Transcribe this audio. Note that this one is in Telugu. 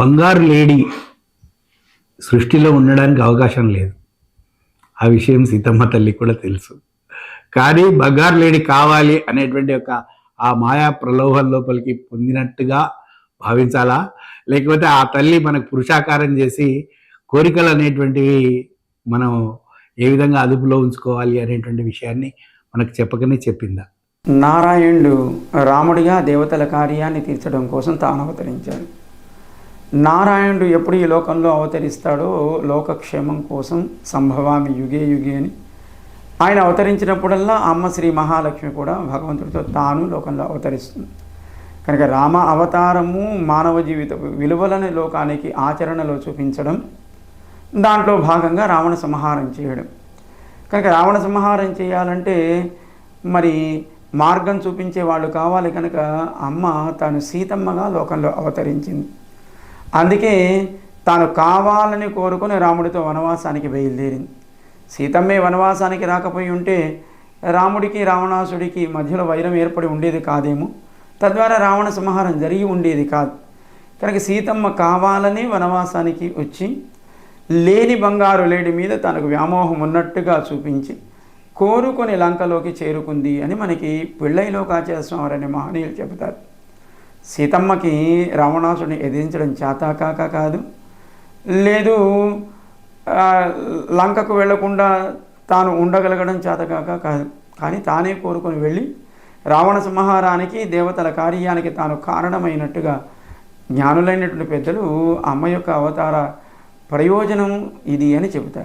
బంగారు లేడీ సృష్టిలో ఉండడానికి అవకాశం లేదు. ఆ విషయం సీతమ్మ తల్లి కూడా తెలుసు. కానీ బంగారు లేడీ కావాలి అనేటువంటి ఒక ఆ మాయా ప్రలోభం లోపలికి పొందినట్టుగా భావించాలా? లేకపోతే ఆ తల్లి మనకు పురుషాకారం చేసి కోరికలు అనేటువంటివి మనం ఏ విధంగా అదుపులో ఉంచుకోవాలి అనేటువంటి విషయాన్ని మనకు చెప్పకనే చెప్పిందా? నారాయణుడు రాముడిగా దేవతల కార్యాన్ని తీర్చడం కోసం తాను అవతరించాడు. నారాయణుడు ఎప్పుడు ఈ లోకంలో అవతరిస్తాడో లోకక్షేమం కోసం సంభవామి యుగే యుగే అని. ఆయన అవతరించినప్పుడల్లా అమ్మ శ్రీ మహాలక్ష్మి కూడా భగవంతుడితో తాను లోకంలో అవతరిస్తుంది. కనుక రామ అవతారము మానవ జీవిత విలువలను లోకానికి ఆచరణలో చూపించడం దాంట్లో భాగంగా రావణ సంహారం చేయడం. కనుక రావణ సంహారం చేయాలంటే మరి మార్గం చూపించే వాళ్ళు కావాలి కనుక అమ్మ తాను సీతమ్మగా లోకంలో అవతరించింది. అందుకే తాను కావాలని కోరుకుని రాముడితో వనవాసానికి బయలుదేరింది. సీతమ్మే వనవాసానికి రాకపోయి ఉంటే రాముడికి రావణాసుడికి మధ్యలో వైరం ఏర్పడి ఉండేది కాదేమో. తద్వారా రావణ సంహారం జరిగి ఉండేది కాదు. కనుక సీతమ్మ కావాలని వనవాసానికి వచ్చి లేని బంగారు లేడి మీద తనకు వ్యామోహం ఉన్నట్టుగా చూపించి కోరుకొని లంకలోకి చేరుకుంది అని మనకి పెళ్ళైలోకాచార్య స్వామి అనే మహనీయులు చెబుతారు. సీతమ్మకి రావణాసుడిని ఎదిరించడం చేతాకాక కాదు. లేదు లంకకు వెళ్ళకుండా తాను ఉండగలగడం చేతకాక కాదు. కానీ తానే కోరుకొని వెళ్ళి రావణ సంహారానికి దేవతల కార్యానికి తాను కారణమైనట్టుగా జ్ఞానులైనటువంటి పెద్దలు అమ్మ యొక్క అవతార ప్రయోజనం ఇది అని చెబుతారు.